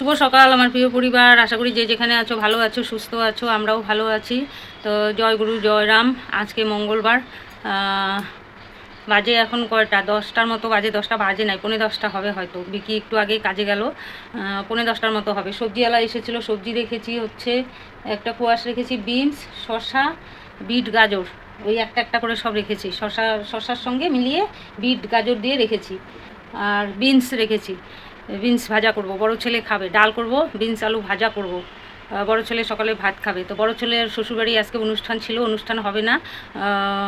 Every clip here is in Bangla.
শুভ সকাল আমার প্রিয় পরিবার। আশা করি যে যেখানে আছো ভালো আছো সুস্থ আছো আমরাও ভালো আছি। তো জয় গুরু জয় রাম। আজকে মঙ্গলবার। বাজে এখন কয়টা? দশটার মতো বাজে দশটা বাজে নাই পৌনে দশটা হবে হয়তো। বিকি একটু আগে কাজে গেল। আহ, পৌনে দশটার মতো হবে। সবজিওয়ালা এসেছিল সবজি রেখেছি হচ্ছে একটা কুয়াশ রেখেছি বিনস শসা বিট গাজর। ওই একটা একটা করে সব রেখেছি। শসা শশার সঙ্গে মিলিয়ে বিট গাজর দিয়ে রেখেছি। আর বিনস রেখেছি। বিনস ভাজা করব বড় ছেলে খাবে ডাল করব বিনস আলু ভাজা করব। বড় ছেলে সকালে ভাত খাবে। তো বড় ছেলের শ্বশুরবাড়ি আজকে অনুষ্ঠান ছিল, অনুষ্ঠান হবে না।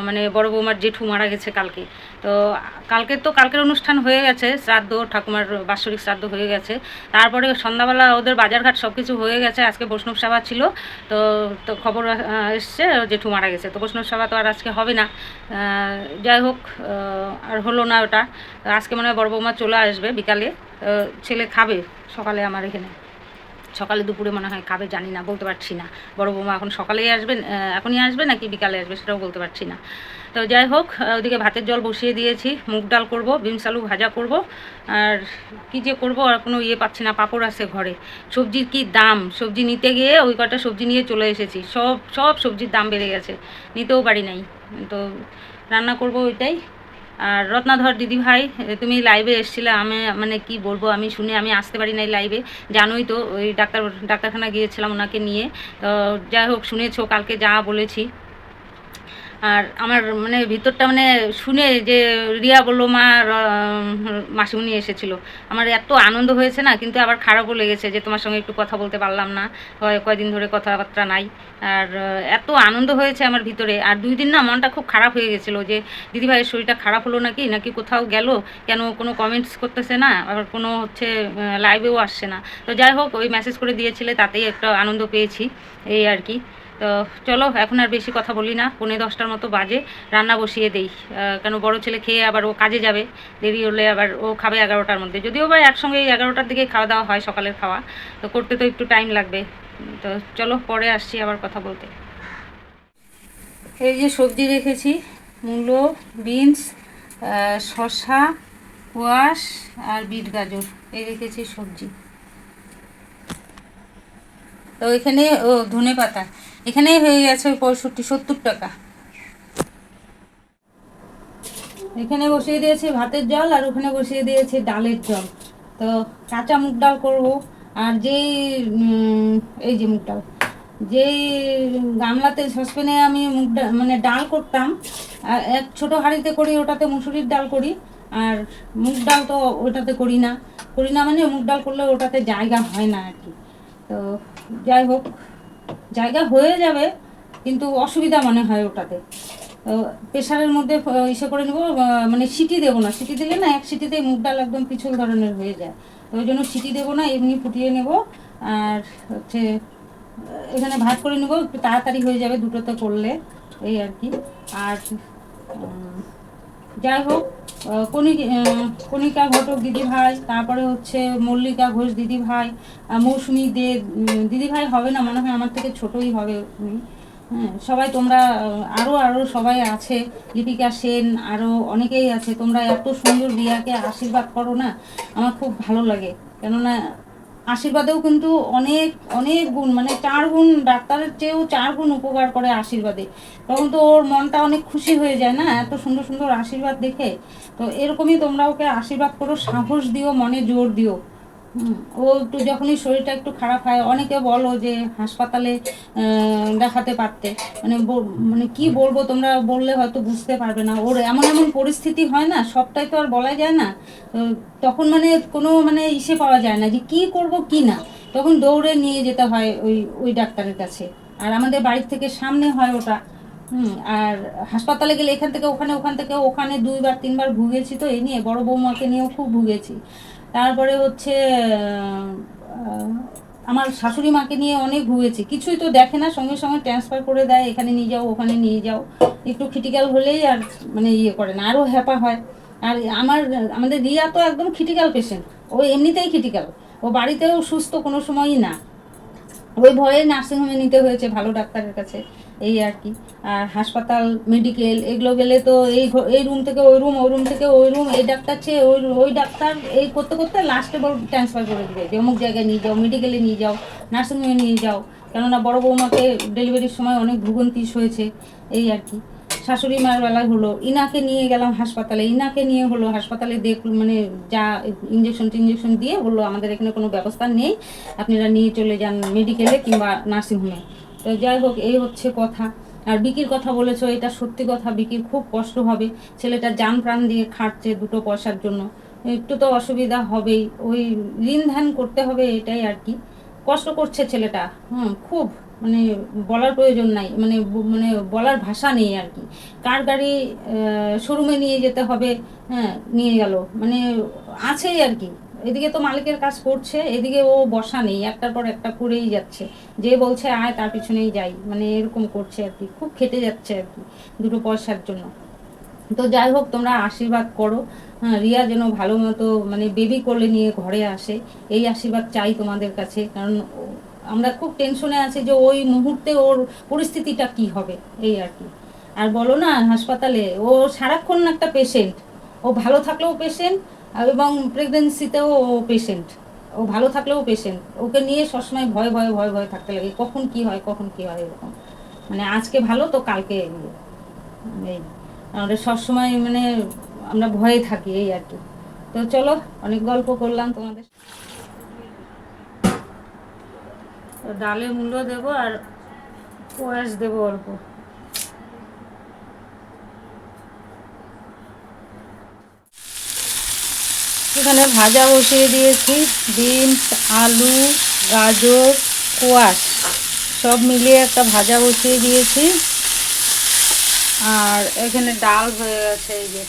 মানে বড় বৌমার জেঠু মারা গেছে কালকে। তো কালকে তো কালকের অনুষ্ঠান হয়ে গেছে, শ্রাদ্ধ, ঠাকুমার বাৎসরিক শ্রাদ্ধ হয়ে গেছে। তারপরে সন্ধ্যাবেলা ওদের বাজারঘাট সব কিছু হয়ে গেছে, আজকে বৈষ্ণব সভা ছিল। তো তো খবর এসছে, জেঠু মারা গেছে। তো বৈষ্ণব সভা তো আর আজকে হবে না। যাই হোক আর হলো না ওটা। আজকে মনে হয় বড় বৌমা চলে আসবে বিকালে। ছেলে খাবে সকালে আমার এখানে। সকালে দুপুরে মনে হয় খাবে, জানি না, বলতে পারছি না। বড় বৌমা এখন সকালেই আসবেন এখনই আসবে নাকি বিকালে আসবে সেটাও বলতে পারছি না। তো যাই হোক ওদিকে ভাতের জল বসিয়ে দিয়েছি, মুগ ডাল করব বিমস আলু ভাজা করব, আর কি যে করব, আর কোনো ইয়ে পাচ্ছি না, পাঁপড় আছে ঘরে। সবজির কি দাম? সবজি নিতে গিয়ে ওই কটা সবজি নিয়ে চলে এসেছি। সব সব সবজির দাম বেড়ে গেছে, নিতেও পারি নাই। তো রান্না করব ওইটাই। আর রত্নাধর দিদি ভাই তুমি লাইভে এসেছিলে, আমি মানে কি বলব, আমি শুনে আমি আসতে পারি নাই লাইভে জানোই তো, ওই ডাক্তার, ডাক্তারখানা গিয়েছিলাম ওনাকে নিয়ে। তো যাই হোক, শুনেছো, কালকে যা বলেছি। আর আমার মানে ভিতরটা মানে শুনে যে রিয়া বলল, মা মাসিমণি এসেছিল। আমার এত আনন্দ হয়েছে না, কিন্তু আবার খারাপও লেগেছে যে তোমার সঙ্গে একটু কথা বলতে পারলাম না কয় কয়দিন ধরে কথাবার্তা নাই। আর এত আনন্দ হয়েছে আমার ভিতরে। আর দুই দিন না মনটা খুব খারাপ হয়ে গেছিল যে, দিদিভাইয়ের শরীরটা খারাপ হলো নাকি? নাকি কোথাও গেল? কেন কোনো কমেন্টস করতেছে না? আবার কোনো হচ্ছে লাইভেও আসছে না? তো যাই হোক, ওই মেসেজ করে দিয়েছিলে, তাতেই একটা আনন্দ পেয়েছি, এই আর কি। তো চলো, এখন আর বেশি কথা বলি না। পৌনে দশটার মতো বাজে, রান্না বসিয়ে দেই। কেন বড় ছেলে খেয়ে আবার ও কাজে যাবে, দেরি হলে আবার ও খাবে এগারোটার মধ্যে। যদিও বা একসঙ্গে এগারোটার দিকে খাওয়া দাওয়া হয় সকালের খাওয়া, তো করতে তো একটু টাইম লাগবে। তো চলো, পরে আসছি আবার কথা বলতে। এই যে সবজি রেখেছি, মূলো, বিনস শসা কোয়াশ আর বিট গাজর। এই রেখেছি সবজি। তো এখানে ও ধনে পাতা এখানে হয়ে গেছে ওই পঁয়ষট্টি, সত্তর টাকা। এখানে বসিয়ে দিয়েছি ভাতের জল আর ওখানে বসিয়ে দিয়েছি ডালের জল। তো কাঁচা মুগ ডাল করব আর যেই এই যে মুগ ডাল, যেই গামলাতে সসপ্যানে আমি মুগ ডাল মানে ডাল করতাম এক ছোট হাঁড়িতে করি ওটাতে মুসুরির ডাল করি, আর মুগ ডাল তো ওটাতে করি না। করি না মানে মুগ ডাল করলে ওটাতে জায়গা হয় না আর কি। তো যাই হোক। জায়গা হয়ে যাবে, কিন্তু অসুবিধা মনে হয় ওটাতে। প্রেশারের মধ্যে ইসে করে নেব মানে সিটি দেবো না। সিটি দিলে না, এক সিটিতেই মুগ ডাল একদম পিছল ধরনের হয়ে যায়। ওই জন্য সিটি দেবো না, এমনি ফুটিয়ে নেব। আর হচ্ছে এখানে ভাত করে নেব, একটু তাড়াতাড়ি হয়ে যাবে দুটোতে করলে, এই আর কি। আর যাই হোক কণিকা ঘটক দিদি ভাই তারপরে হচ্ছে মল্লিকা ঘোষ দিদি ভাই মৌসুমী দে দিদি ভাই হবে না, মনে হয় আমার থেকে ছোটই হবে উনি। হ্যাঁ সবাই তোমরা আরও আরও আরও সবাই আছে লিপিকা সেন আরও অনেকেই আছে, তোমরা এত সুন্দর রিয়াকে আশীর্বাদ করো না, আমার খুব ভালো লাগে। কেননা আশীর্বাদেও কিন্তু অনেক অনেক গুণ মানে চার গুণ, ডাক্তারের চেয়েও চার গুণ উপকার করে আশীর্বাদে। তখন তো ওর মনটা অনেক খুশি হয়ে যায় না, এত সুন্দর সুন্দর আশীর্বাদ দেখে। তো এরকমই তোমরা ওকে আশীর্বাদ করো, সাহস দিও, মনে জোর দিও। ও একটু যখনই শরীরটা একটু খারাপ হয়, অনেকে বলো যে হাসপাতালে দেখাতে পারতে। মানে মানে কি বলব তোমরা বললে হয়তো বুঝতে পারবে না। ওর এমন এমন পরিস্থিতি হয় না, সবটাই তো আর বলা যায় না। তখন মানে কোনো মানে ইসে পাওয়া যায় না যে কি করব, কি না। তখন দৌড়ে নিয়ে যেতে হয় ওই ওই ডাক্তারের কাছে। আর আমাদের বাড়ির থেকে সামনে হয় ওটা। হুম, আর হাসপাতালে গেলে এখান থেকে ওখানে, ওখান থেকে ওখানে দুইবার, তিনবার ভুগেছি তো এই নিয়ে বড় বৌমাকে নিয়েও খুব ভুগেছি। তারপরে হচ্ছে আমার শাশুড়ি মাকে নিয়ে অনেক ভুগেছি কিছুই তো দেখে না, সঙ্গে সঙ্গে ট্রান্সফার করে দেয়, এখানে নিয়ে যাও, ওখানে নিয়ে যাও। একটু ক্রিটিক্যাল হলেই আর মানে ইয়ে করে না আরও হ্যাপা হয়। আর আমার, আমাদের রিয়া তো একদম ক্রিটিক্যাল পেশেন্ট ও এমনিতেই ক্রিটিক্যাল ও বাড়িতেও সুস্থ কোনো সময়ই না। ওই ভয়ে নার্সিংহোমে নিতে হয়েছে ভালো ডাক্তারের কাছে। এই আর কি। আর হাসপাতাল মেডিকেল এগুলো গেলে তো এই এই রুম থেকে ওই রুম ওই রুম থেকে ওই রুম এই ডাক্তার চেয়ে ওই ওই ডাক্তার এই করতে করতে লাস্টে বড় ট্রান্সফার করে দিবে। যে অমুক জায়গায় নিয়ে যাও মেডিকেলে নিয়ে যাও নার্সিংহোমে নিয়ে যাও। কেননা বড় বৌমাকে ডেলিভারির সময় অনেক ভুগন্তিস হয়েছে, এই আর কি। শাশুড়ি মার বেলায় হলো, ইনাকে নিয়ে গেলাম হাসপাতালে, ইনাকে নিয়ে হলো হাসপাতালে দেখ মানে যা ইঞ্জেকশন টিঞ্জেকশন দিয়ে বলল আমাদের এখানে কোনো ব্যবস্থা নেই। আপনারা নিয়ে চলে যান মেডিকেলে কিংবা নার্সিংহোমে তো যাই হোক, এই হচ্ছে কথা। আর বিকির কথা বলেছ, এটা সত্যি কথা। বিকির খুব কষ্ট হবে। ছেলেটা যান প্রাণ দিয়ে খাটছে দুটো পয়সার জন্য। একটু তো অসুবিধা হবেই। ওই ঋণ ধ্যান করতে হবে, এটাই আর কি। কষ্ট করছে ছেলেটা। হুম, খুব। মানে বলার প্রয়োজন নাই। মানে মানে বলার ভাষা নেই আর কি। কার গাড়ি শোরুমে নিয়ে যেতে হবে? হ্যাঁ নিয়ে গেল। মানে আছেই আর কি। এদিকে তো মালিকের কাজ করছে, এদিকে ও বসা নেই, একটার পর একটা করেই যাচ্ছে। যে বলছে, আয়, তার পিছনেই যাই। মানে এরকম করছে আর কি, খুব খেটে যাচ্ছে আর কি দুটো পয়সার জন্য। তো যাই হোক, তোমরা আশীর্বাদ করো। হ্যাঁ রিয়া যেন ভালো মতো মানে বেবি কোলে নিয়ে ঘরে আসে, এই আশীর্বাদ চাই তোমাদের কাছে। কারণ আমরা খুব টেনশনে আছি যে ওই মুহূর্তে ওর পরিস্থিতিটা কি হবে, এই আর কি। আর বলো না, হাসপাতালে, ও সারাক্ষণ একটা পেশেন্ট ও ভালো থাকলেও পেশেন্ট এবং প্রেগনেন্সিতেও ও পেশেন্ট ও ভালো থাকলেও পেশেন্ট ওকে নিয়ে সবসময় ভয় ভয় ভয় ভয় থাকতে লাগে, কখন কি হয়, কখন কি হয়, এরকম। মানে আজকে ভালো, তো কালকে ইয়ে। এই আমরা সবসময় মানে আমরা ভয়ে থাকি, এই আর কি। তো চলো, অনেক গল্প করলাম তোমাদের ডালে মূল্য দেবো আর কোয়াশ দেবো অল্প। এখানে ভাজা বসিয়ে দিয়েছি, বিনস, আলু, গাজর কোয়াশ সব মিলিয়ে একটা ভাজা বসিয়ে দিয়েছি। আর এখানে ডাল হয়ে গেছে এই যে।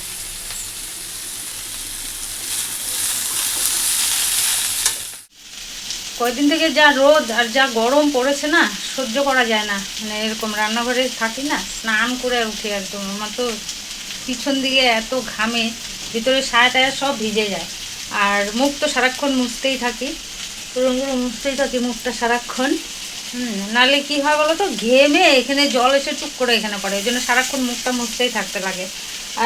কয়দিন থেকে যা রোদ আর যা গরম পড়েছে না, সহ্য করা যায় না। মানে এরকম রান্নাঘরে থাকি না, স্নান করে উঠি একদম। আমার তো পিছন দিকে এত ঘামে। ভিতরে সায়া টায়া সব ভিজে যায়। আর মুখ তো সারাক্ষণ মুছতেই থাকি। পুরো মুছতেই থাকি মুখটা সারাক্ষণ। নাহলে কি হয় বলো তো? ঘেমে এখানে জল এসে টুক করে এখানে পড়ে। ওই জন্য সারাক্ষণ মুখটা মুছতেই থাকতে লাগে।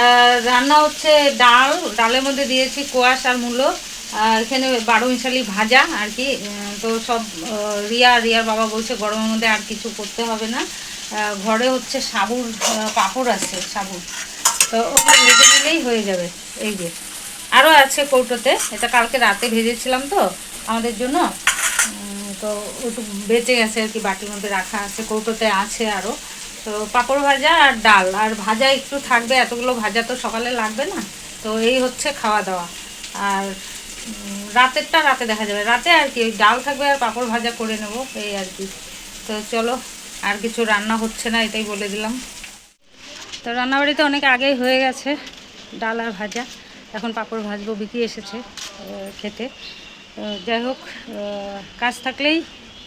আর রান্না হচ্ছে ডাল। ডালের মধ্যে দিয়েছি কোয়াশ আর মূলো। এখানে বারো মিশালি ভাজা আর কি। তো সব রিয়া, রিয়ার বাবা বলছে গরমের মধ্যে আর কিছু করতে হবে না। ঘরে হচ্ছে সাবুর পাঁপড় আছে, সাবুর। তো ওটা ভেজে নিলেই হয়ে যাবে। এই যে। আরও আছে কৌটোতে। এটা কালকে রাতে ভেজেছিলাম তো আমাদের জন্য। তো ওটু বেঁচে গেছে আর কি, বাটির মধ্যে রাখা আছে, কৌটোতে আছে আরও তো পাঁপড় ভাজা আর ডাল। আর ভাজা একটু থাকবে, এতগুলো ভাজা তো সকালে লাগবে না। তো এই হচ্ছে খাওয়া দাওয়া। আর রাতেরটা রাতে দেখা যাবে। রাতে আর কি, ওই ডাল থাকবে আর পাঁপড় ভাজা করে নেব, এই আর কি। তো চলো, আর কিছু রান্না হচ্ছে না, এটাই বলে দিলাম। তো রান্নাবাড়িতে অনেক আগেই হয়ে গেছে ডাল আর ভাজা। এখন পাঁপড় ভাজবো বিক্রি এসেছে খেতে। যাই হোক কাজ থাকলেই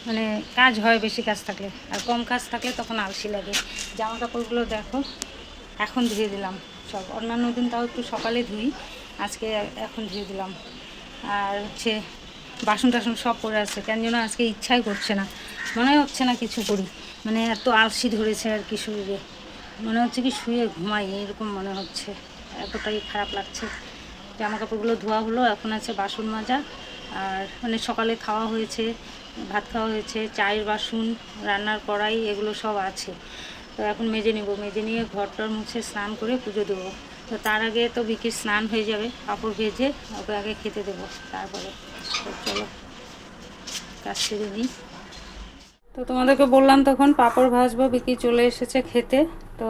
মানে কাজ হয় বেশি কাজ থাকলে। আর কম কাজ থাকলে তখন আলসি লাগে। জামা কাপড়গুলো দেখো, এখন ধুয়ে দিলাম সব। অন্যান্য দিন তাও একটু সকালে ধুই, আজকে এখন ধুয়ে দিলাম। আর হচ্ছে বাসন টাসন সব পড়ে আছে, কেন যেন আজকে ইচ্ছাই করছে না। মনে হচ্ছে না কিছু করি। মানে এত আলসি ধরেছে আর কি শরীরে। মনে হচ্ছে কি শুয়ে ঘুমাই, এরকম মনে হচ্ছে। এতটাই খারাপ লাগছে জামা কাপড়গুলো ধোয়া হলো, এখন আছে বাসন মাজা। আর মানে সকালে খাওয়া হয়েছে, ভাত খাওয়া হয়েছে, চায়ের বাসন, রান্নার কড়াই, এগুলো সব আছে। তো এখন মেজে নেব, মেজে নিয়ে ঘরটার মুছে স্নান করে পুজো দেবো। তো তার আগে তো বিকির স্নান হয়ে যাবে কাপড় ভেজে ওকে আগে খেতে দেবো, তারপরে চলো, কাজ সেরে নিই। তো তোমাদেরকে বললাম তখন পাঁপড় ভাজবো, বিকি চলে এসেছে খেতে। তো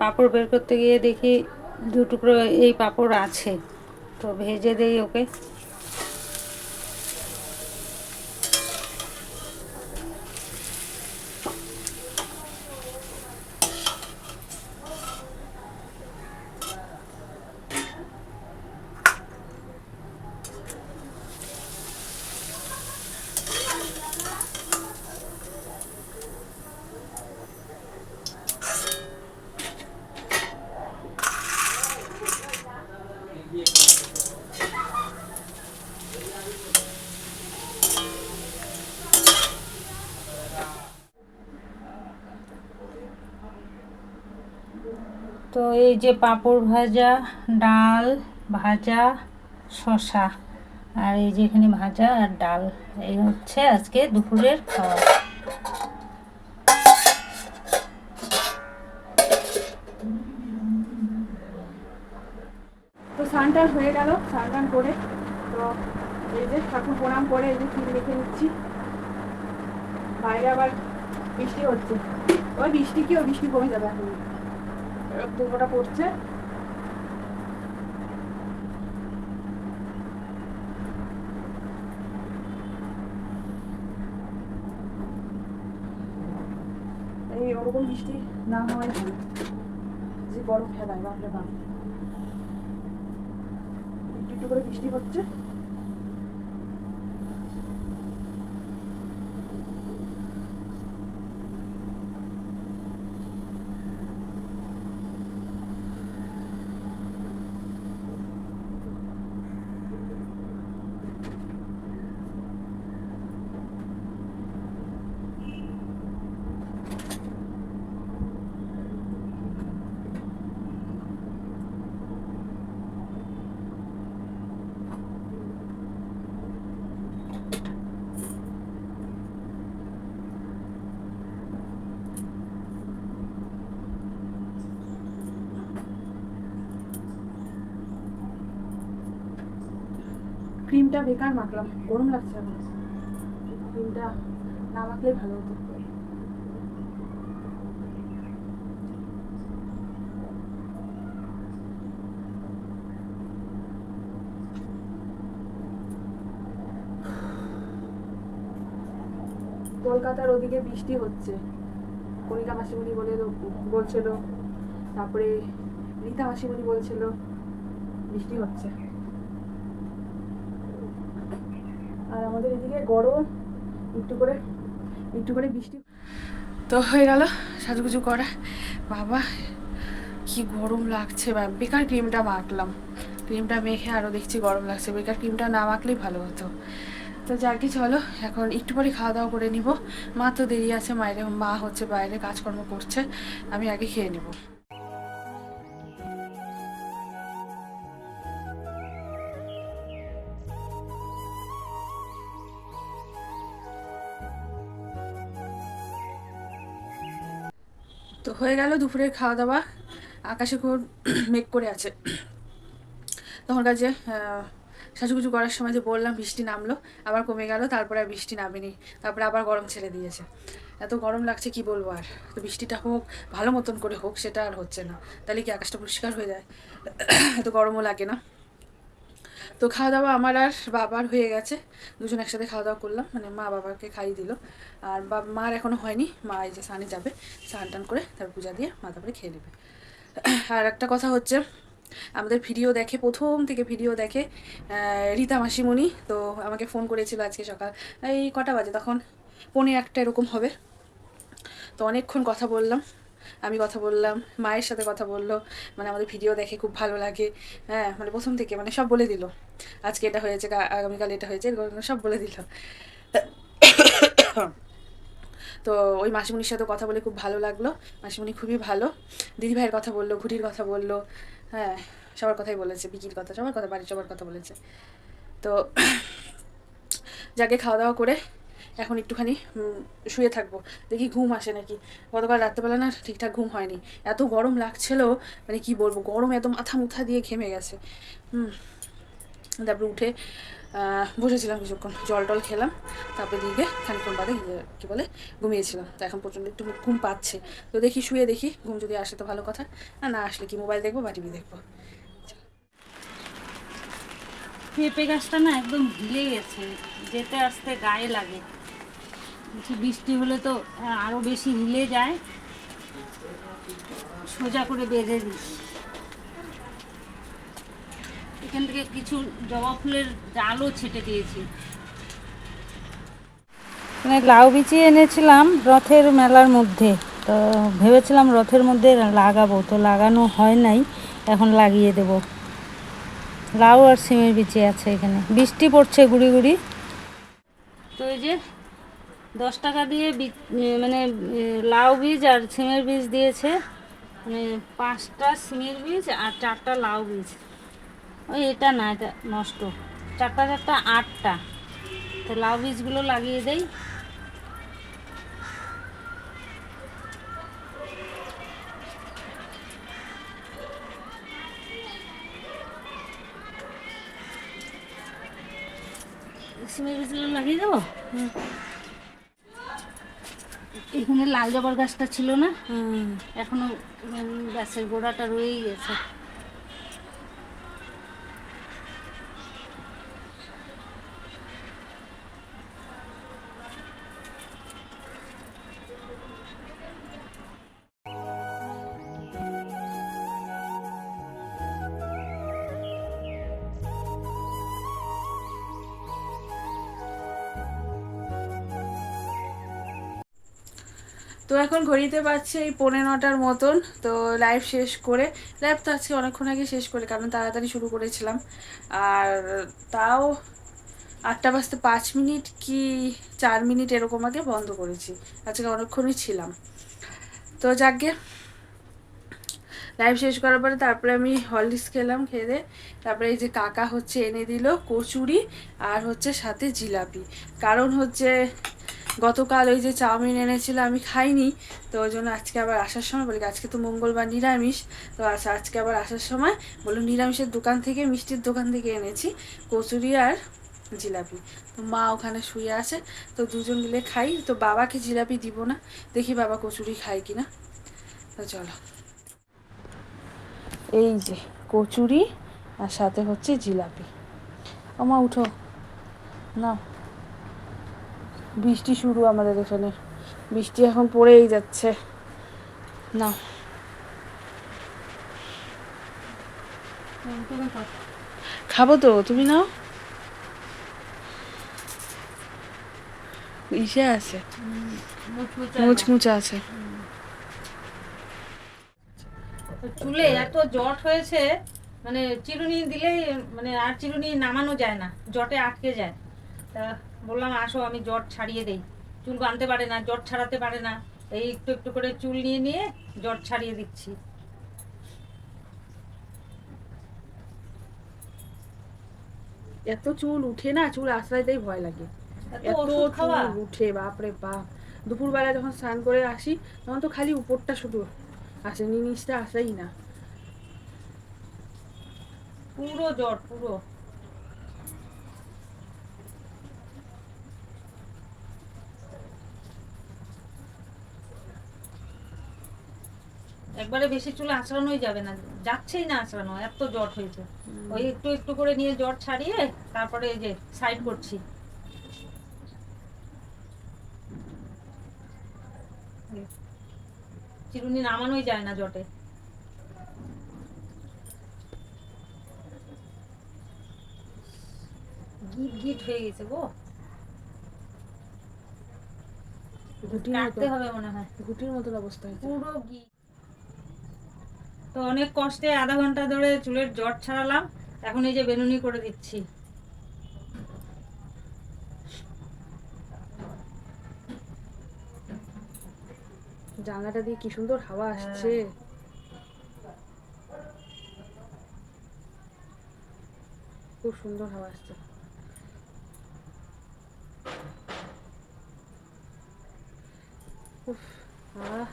পাপড় বের করতে গিয়ে দেখি দু টুকরো এই পাঁপড় আছে। তো ভেজে দেই ওকে। এই যে পাঁপড় ভাজা, ডাল ভাজা শশা আর এই যে এখানে ভাজা আর ডাল, এই হচ্ছে আজকে দুপুরের খাওয়া। তো স্নান হয়ে গেল, স্নান করে, তো এই যে ঠাকুর প্রণাম করে এই যে ফুল রেখে নিচ্ছি। বাইরে আবার বৃষ্টি হচ্ছে। ওই বৃষ্টি কি, ওই বৃষ্টি কমে যাবে এখন। দুটোটা পড়ছে। এই ওরকম বৃষ্টি না হওয়াই ভালো। যে গরম খেলায় বাপরে বাপ একটু করে বৃষ্টি হচ্ছে। ক্রিমটা বেকার মাখলাম, গরম লাগছে এখন। ক্রিমটা না মাখলেই ভালো হতো। কলকাতার ওদিকে বৃষ্টি হচ্ছে। কণিকা মাসিমণি বলে বলছিল, তারপরে রীতা মাসিমণি বলছিল, বৃষ্টি হচ্ছে। আর আমাদের এদিকে গরম, একটু করে একটু করে বৃষ্টি। তো হয়ে গেল সাজুগুজু করা। বাবা, কি গরম লাগছে বেকার ক্রিমটা মাখলাম। ক্রিমটা মেখে আরও দেখছি গরম লাগছে, বেকার ক্রিমটা না মাখলেই ভালো হতো। তো যাকে চলো, এখন একটু পরে খাওয়া দাওয়া করে নিব। মা তো দেরি আছে, মায়ের, মা হচ্ছে বাইরে কাজকর্ম করছে, আমি আগে খেয়ে নেব। তো হয়ে গেল দুপুরের খাওয়া দাওয়া আকাশে খুব মেঘ করে আছে। তখন কাজে সাজুগুজু করার সময় যে বললাম, বৃষ্টি নামলো, আবার কমে গেল, তারপরে আর বৃষ্টি নামেনি। তারপরে আবার গরম ছেড়ে দিয়েছে। এত গরম লাগছে, কি বলব আর? তো বৃষ্টিটা হোক, ভালো মতন করে হোক, সেটা আর হচ্ছে না। তাহলে কি আকাশটা পরিষ্কার হয়ে যায়? এত গরমও লাগে না। তো খাওয়া দাওয়া আমার আর বাবার হয়ে গেছে। দুজন একসাথে খাওয়া দাওয়া করলাম মানে মা বাবাকে খাইয়ে দিল। আর বাবা মার এখনও হয়নি, মা এই যে স্নানে যাবে, স্নান টান করে তারপর পূজা দিয়ে মা তারপরে খেয়ে নেবে। আর একটা কথা হচ্ছে, আমাদের ভিডিও দেখে, প্রথম থেকে ভিডিও দেখে রীতা মাসিমণি তো আমাকে ফোন করেছিল আজকে সকাল, এই কটা বাজে, তখন পৌনে একটা এরকম হবে। তো অনেকক্ষণ কথা বললাম। আমি কথা বললাম, মায়ের সাথে কথা বলল মানে আমাদের ভিডিও দেখে খুব ভালো লাগে। হ্যাঁ মানে প্রথম থেকে মানে সব বলে দিল। আজকে এটা হয়েছে আগামীকাল এটা হয়েছে সব বলে দিল। তো ওই মাসিমণির সাথে কথা বলে খুব ভালো লাগল। মাসিমণি খুবই ভালো। দিদিভাইয়ের কথা বলল, ঘুটির কথা বলল। হ্যাঁ সবার কথাই বলেছে, বিকির কথা, সবার কথা, বাড়ির সবার কথা বলেছে। তো যাকে খাওয়া দাওয়া করে এখন একটুখানি শুয়ে থাকব। দেখি ঘুম আসে নাকি। গতকাল রাত্রেবেলা না ঠিকঠাক ঘুম হয়নি। এত গরম লাগছিল মানে কি বলব, গরম এত মাথা মুথা দিয়ে ঘেমে গেছে। হুম, তারপরে উঠে বসেছিলাম কিছুক্ষণ, জল টল খেলাম। তারপরে দিকে খানিক্ষণ বাদে কী বলে, ঘুমিয়েছিলাম। তো এখন পর্যন্ত একটু ঘুম পাচ্ছে। তো দেখি, শুয়ে দেখি, ঘুম যদি আসে তো ভালো কথা। আর না আসলে কি, মোবাইল দেখব বা টিভি দেখব। পেঁপে গাছটা না একদম হিলে গেছে, যেতে আসতে গায়ে লাগে। বলছি বৃষ্টি হলে তো আরও বেশি হিলে যায়। সোজা করে বেঁধে দিস। এখান থেকে কিছু জবা ফুলের ডালও ছেটে দিয়েছি। মানে লাউ বিচি এনেছিলাম রথের মেলার মধ্যে। তো ভেবেছিলাম রথের মধ্যে লাগাবো তো লাগানো হয় নাই এখন লাগিয়ে দেব। লাউ আর সিমের বিচি আছে এখানে। বৃষ্টি পড়ছে গুড়ি গুড়ি। তো এই যে দশ টাকা দিয়ে মানে লাউ বীজ আর সিমের বীজ দিয়েছে। মানে পাঁচটা সিমের বীজ আর চারটা লাউ বীজ। ওই এটা না, এটা নষ্ট। চারটা চারটা, আটটা। তো লাউ বীজগুলো লাগিয়ে দেই। সিমের বীজগুলো লাগিয়ে দেবো? এখানে লাল জবর গাছটা ছিল না? এখনও গাছের গোড়াটা রয়েই গেছে। তো এখন ঘড়িতে পাচ্ছে এই পৌনে নটার মতন, তো লাইভ শেষ করে লাইভ তো আজকে অনেকক্ষণ আগে শেষ করে, কারণ তাড়াতাড়ি শুরু করেছিলাম। আর তাও আটটা বাজতে পাঁচ মিনিট কি চার মিনিট এরকম আগে বন্ধ করেছি, আজকে অনেকক্ষণই ছিলাম। তো যাকে লাইভ শেষ করার পরে তারপরে আমি হরলিক্স খেলাম, খেয়ে তারপরে এই যে কাকা হচ্ছে এনে দিল কচুরি আর হচ্ছে সাথে জিলাপি। কারণ হচ্ছে গতকাল ওই যে চাউমিন এনেছিল, আমি খাইনি। তো ওই জন্য আজকে আবার আসার সময় বলি আজকে তো মঙ্গলবার নিরামিষ। তো আচ্ছা আজকে আবার আসার সময় বলল নিরামিষের দোকান থেকে, মিষ্টির দোকান থেকে এনেছি কচুরি আর জিলাপি। তো মা ওখানে শুয়ে আছে, তো দুজন মিলে খাই। তো বাবাকে জিলাপি দিব না, দেখি বাবা কচুরি খায় কিনা। তো চলো। এই যে কচুরি আর সাথে হচ্ছে জিলাপি। আমা উঠো। না বৃষ্টি শুরু আমাদের এখানে। বৃষ্টি এখন পড়েই যাচ্ছে। না। খাব তো তুমি নাও। ইসে আছে। মুচমুচে আছে। চুলে এত জট হয়েছে মানে চিরুনি দিলেই মানে আর চিরুনি নামানো যায় না জটে আটকে যায়। তা বললাম আসো আমি জট ছাড়িয়ে দেই। চুল বাঁধতে পারে না জট ছাড়াতে পারে না। এই একটু একটু করে চুল নিয়ে নিয়ে জট ছাড়িয়ে দিচ্ছি। এত চুল উঠে না চুল আশ্রয়তেই ভয় লাগে। এত চুল উঠে বাপরে বাপ। দুপুরবেলা যখন স্নান করে আসি তখন তো খালি উপরটা শুধু আসে নিচটা আসেই না। পুরো জট পুরো। একবারে বেশি চুল আঁচড়ানোই যাবে না যাচ্ছেই না আঁচড়ানো এত জট হয়েছে। ওই একটু একটু করে নিয়ে জট ছাড়িয়ে তারপরে এই যে সাইড করছি। চিরুনি নামানোই যায় না জটে। গিট গিট হয়ে গেছে গো। মতো। হবে মনে হয়। ঘুটির মতো অবস্থা পুরো গিট। তো অনেক কষ্টে আধা ঘণ্টা ধরে চুলের জট ছাড়ালাম। এখন এই যে বেনুনি করে দিচ্ছি। জানলাটা দিয়ে কি সুন্দর হাওয়া আসছে। খুব সুন্দর হাওয়া আসছে। উফ, আহ,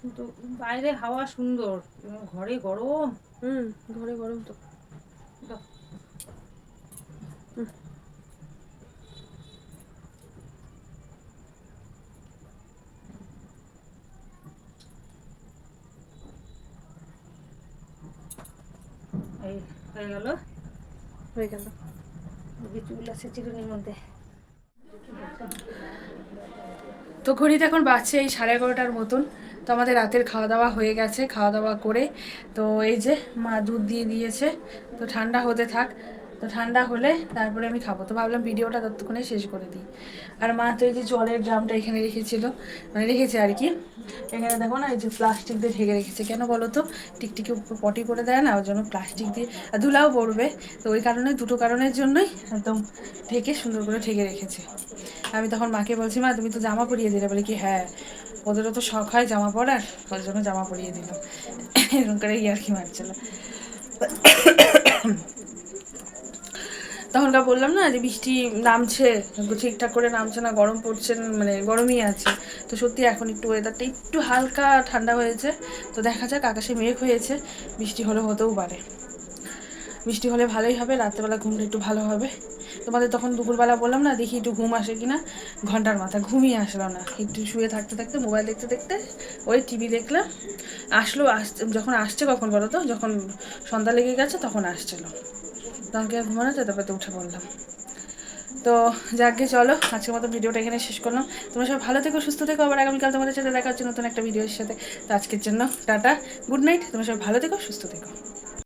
কিন্তু বাইরে হাওয়া সুন্দর ঘরে গরম। হুম ঘরে গরম তো। এই হয়ে গেল। হয়ে গেল। ওদিকে চুল আছে চিরুনির মধ্যে। তো ঘড়িতে এখন বাজছে এই সাড়ে এগারোটার মতন। আমাদের রাতের খাওয়া দাওয়া হয়ে গেছে খাওয়া দাওয়া করে। তো এই যে মা দুধ দিয়ে দিয়েছে, তো ঠান্ডা হতে থাক। তো ঠান্ডা হলে তারপরে আমি খাব। তো ভাবলাম ভিডিওটা ততক্ষণে শেষ করে দিই। আর মা তো এই যে জলের ড্রামটা এখানে রেখেছিল মানে রেখেছে আর কি। এখানে দেখো না, এই যে প্লাস্টিক দিয়ে ঢেকে রেখেছে। কেন বলো তো? টিকটিকি উপর পটি করে দেয় না ওই জন্য প্লাস্টিক দিয়ে। আর ধুলাও পড়বে তো ওই কারণে, দুটো কারণের জন্যই একদম ঢেকে সুন্দর করে ঢেকে রেখেছে। আমি তখন মাকে বলছি, মা, তুমি তো জামা পরিয়ে দিলে। বলে কি হ্যাঁ। ওদেরও তো শখ হয় জামা পরার ওর জন্য জামা পরিয়ে দিলাম এরকম করে ইয়ার কি মারছিল। তখনকার বললাম না যে বৃষ্টি নামছে, ঠিকঠাক করে নামছে না, গরম পড়ছে মানে গরমই আছে। তো সত্যি এখন একটু ওয়েদারটা একটু হালকা ঠান্ডা হয়েছে। তো দেখা যাক, আকাশে মেঘ হয়েছে, বৃষ্টি হলে হতেও পারে। বৃষ্টি হলে ভালোই হবে, রাত্রেবেলা ঘুমটা একটু ভালো হবে। তোমাদের তখন দুপুরবেলা বললাম না, দেখি একটু ঘুম আসে কি না ঘণ্টার মাথা, ঘুমিয়ে আসলো না। একটু শুয়ে থাকতে থাকতে, মোবাইল দেখতে দেখতে ওই টিভি দেখলাম। আসলো আসছে যখন আসছে কখন বলো তো? যখন সন্ধ্যা লেগে গেছে তখন আসছিল। তখন আর ঘুমানো যেতে পারতে উঠে পড়লাম। তো যাকে চলো, আজকের মতো ভিডিওটা এখানে শেষ করলাম। তোমরা সব ভালো থেকো, সুস্থ থেকো। আবার আগামীকাল তোমাদের সাথে দেখা হচ্ছে নতুন একটা ভিডিওর সাথে। তো আজকের জন্য টাটা, গুড নাইট। তোমরা সব ভালো থেকো, সুস্থ থেকো।